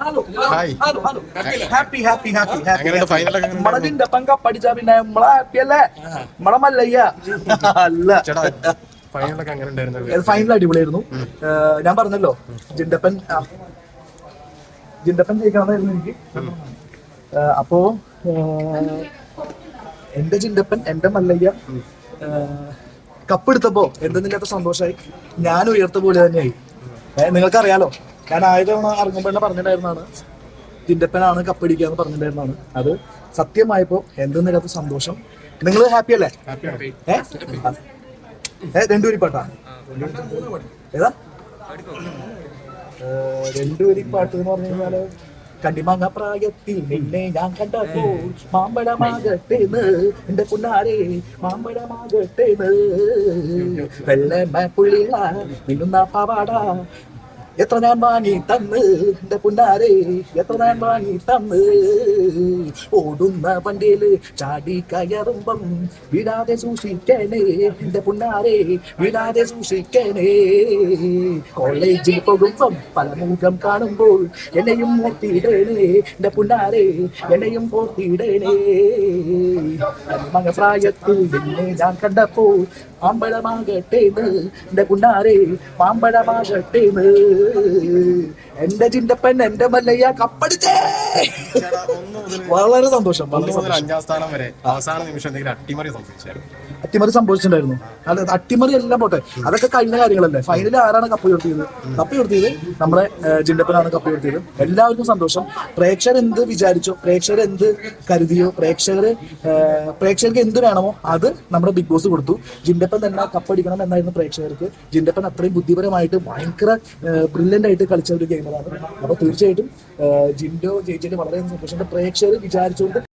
Hello hi. Hello hello happy പങ്ക പഠിച്ച പിന്നെ നമ്മളെ ഹാപ്പി അല്ലേ? ഫൈനലൊക്കെ അങ്ങനെ ഉണ്ടായിരുന്നു. ഫൈനൽ അടിപൊളിയായിരുന്നു. ഞാൻ പറഞ്ഞല്ലോ ജിൻഡപ്പൻ ജിൻഡപ്പൻ ജയിക്കണമെന്നായിരുന്നു എനിക്ക്. അപ്പോ എന്റെ ജിൻഡപ്പൻ എന്റെ മല്ലയ്യ കപ്പെടുത്തപ്പോ എന്തെന്നില്ലാത്ത സന്തോഷമായി ഞാൻ ഉയർത്ത പോലെ തന്നെയായി. നിങ്ങൾക്കറിയാലോ ഞാൻ ആയ തവണ ഇറങ്ങുമ്പോൾ തന്നെ പറഞ്ഞിട്ടുണ്ടായിരുന്നാണ് ജിൻഡപ്പനാണ് കപ്പടിക്കുക എന്ന് പറഞ്ഞിട്ടുണ്ടായിരുന്നാണ് അത് സത്യമായപ്പോ എന്തെന്നില്ലാത്ത സന്തോഷം. നിങ്ങൾ ഹാപ്പി അല്ലേ? ഏ? ഏ രണ്ടുപേരി പാട്ടാ ഏതാ? ഏഹ് രണ്ടുപേരി പാട്ട് എന്ന് പറഞ്ഞു കഴിഞ്ഞാൽ കണ്ടിമാങ്ങ പ്രായത്തിൽ നിന്നെ ഞാൻ കണ്ടപ്പോ മാമ്പഴമാകട്ടേന്ന് എന്റെ പുന്നാരെ മാമ്പഴമാകട്ടേന്ന് വെള്ളമ പുള്ളിള മിന്നുന്ന പാവാട എത്ര ഞാൻ വാങ്ങി തന്ന്? എന്റെ പുന്നാരെ എത്ര ഞാൻ വാങ്ങി തന്ന്? ഓടുന്ന വണ്ടിയിൽ ചാടി കയറുമ്പം വിടാതെ സൂക്ഷിക്കണേ എന്റെ പുന്നാരെ വിടാതെ സൂക്ഷിക്കണേ. കോളേജിൽ പോകുമ്പം പലമുഖം കാണുമ്പോൾ എന്നെയും ഓർത്തിടണേ എന്റെ പുന്നാരെ എന്നെയും ഓർത്തിടണേ മകപ്രായത്തിൽ നിന്നെ ഞാൻ കണ്ടപ്പോൾ പാമ്പഴമാകട്ടേന്ന് എന്റെ പുന്നാരെ മാമ്പഴമാകട്ടേന്ന് Hey. എന്റെ ചിന്തപ്പൻ എന്റെ മല്ലയ്യ കപ്പടിച്ചേ. വളരെ സന്തോഷം വളരെ സന്തോഷം. അഞ്ചാം സ്ഥാനം വരെ അവസാന നിമിഷം എന്തെങ്കിലും അട്ടിമറി സംഭവിച്ചായിരുന്നു? അട്ടിമറി സംഭവിച്ചിട്ടുണ്ടായിരുന്നു. അല്ല അട്ടിമറി എല്ലാം പോട്ടെ. അതൊക്കെ കഴിഞ്ഞ കാര്യങ്ങളല്ലേ? ഫൈനലിൽ ആരാണ് കപ്പ് ഉയർത്തിയത്? കപ്പ് ഉയർത്തിയത് നമ്മുടെ ജിണ്ടപ്പനാണ് ജിൻഡപ്പനാണ് കപ്പ് ഉയർത്തിയത്. എല്ലാവർക്കും സന്തോഷം. പ്രേക്ഷകർ എന്ത് വിചാരിച്ചോ? പ്രേക്ഷകർ എന്ത് കരുതിയോ? പ്രേക്ഷകർ പ്രേക്ഷകർക്ക് എന്ത് വേണമോ അത് നമ്മുടെ ബിഗ് ബോസ് കൊടുത്തു. ജിണ്ടപ്പൻ തന്നെ കപ്പടിക്കണം എന്നായിരുന്നു പ്രേക്ഷകർക്ക്. ജിണ്ടപ്പൻ അത്രയും ബുദ്ധിപരമായിട്ട് ഭയങ്കര ബ്രില്യന്റ് ആയിട്ട് കളിച്ച ഒരു ഗെയിമറാണ് അപ്പൊ തീർച്ചയായിട്ടും ജിൻഡോ ജയിച്ചതിൽ വളരെ സന്തോഷം. പ്രേക്ഷകർ വിചാരിച്ചുകൊണ്ട്